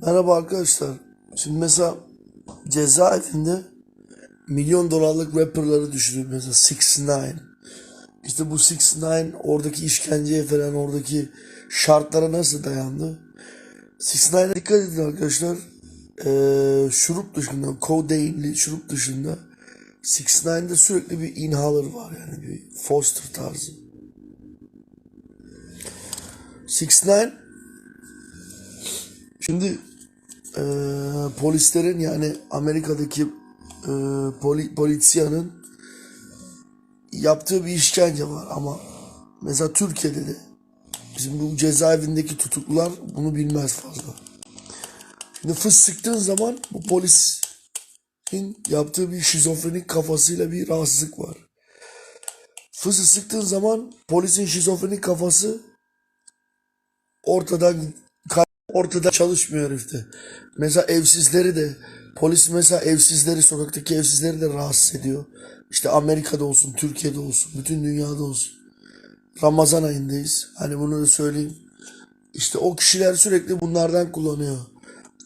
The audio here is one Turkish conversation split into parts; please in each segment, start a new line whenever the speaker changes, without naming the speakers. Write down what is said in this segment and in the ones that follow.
Merhaba arkadaşlar. Şimdi mesela cezaevinde milyon dolarlık rapperları düşünün. Mesela 6 ix İşte bu 6 ix oradaki işkenceye falan oradaki şartlara nasıl dayandı? 6 ix dikkat edin arkadaşlar. Ee, şurup dışında, kodeinli şurup dışında 6 ix sürekli bir inhaler var yani bir Foster tarzı. 6 ix Şimdi e, polislerin yani Amerika'daki e, poli, polisiyanın yaptığı bir işkence var ama mesela Türkiye'de de bizim bu cezaevindeki tutuklular bunu bilmez fazla. Şimdi fıs sıktığın zaman bu polisin yaptığı bir şizofrenik kafasıyla bir rahatsızlık var. Fısı sıktığın zaman polisin şizofrenik kafası ortadan ortada çalışmıyor herifte. Mesela evsizleri de polis mesela evsizleri sokaktaki evsizleri de rahatsız ediyor. İşte Amerika'da olsun, Türkiye'de olsun, bütün dünyada olsun. Ramazan ayındayız. Hani bunu da söyleyeyim. İşte o kişiler sürekli bunlardan kullanıyor.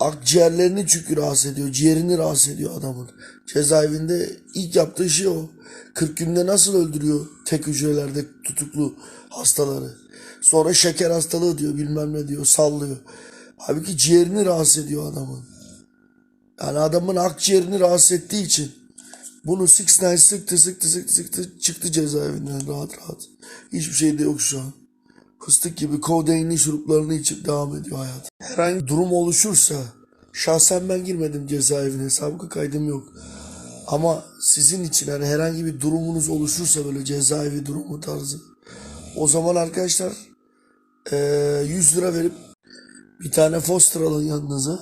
Akciğerlerini çünkü rahatsız ediyor. Ciğerini rahatsız ediyor adamın. Cezaevinde ilk yaptığı şey o. 40 günde nasıl öldürüyor tek hücrelerde tutuklu hastaları. Sonra şeker hastalığı diyor bilmem ne diyor sallıyor. Halbuki ciğerini rahatsız ediyor adamın. Yani adamın akciğerini rahatsız ettiği için bunu Six Nine sıktı sıktı sıktı sıktı çıktı cezaevinden rahat rahat. Hiçbir şey de yok şu an. Fıstık gibi kodeinli şuruplarını içip devam ediyor hayat. Herhangi durum oluşursa şahsen ben girmedim cezaevine sabıka kaydım yok. Ama sizin için hani herhangi bir durumunuz oluşursa böyle cezaevi durumu tarzı. O zaman arkadaşlar eee 100 lira verip bir tane Foster alın yanınıza.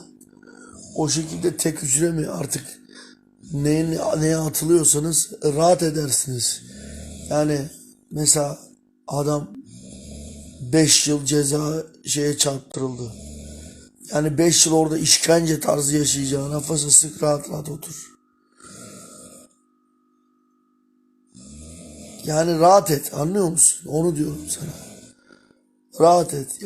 O şekilde tek hücre mi artık neye, neye atılıyorsanız rahat edersiniz. Yani mesela adam 5 yıl ceza şeye çarptırıldı. Yani 5 yıl orada işkence tarzı yaşayacağına fasa sık rahat rahat otur. Yani rahat et anlıyor musun? Onu diyorum sana. Rahat et.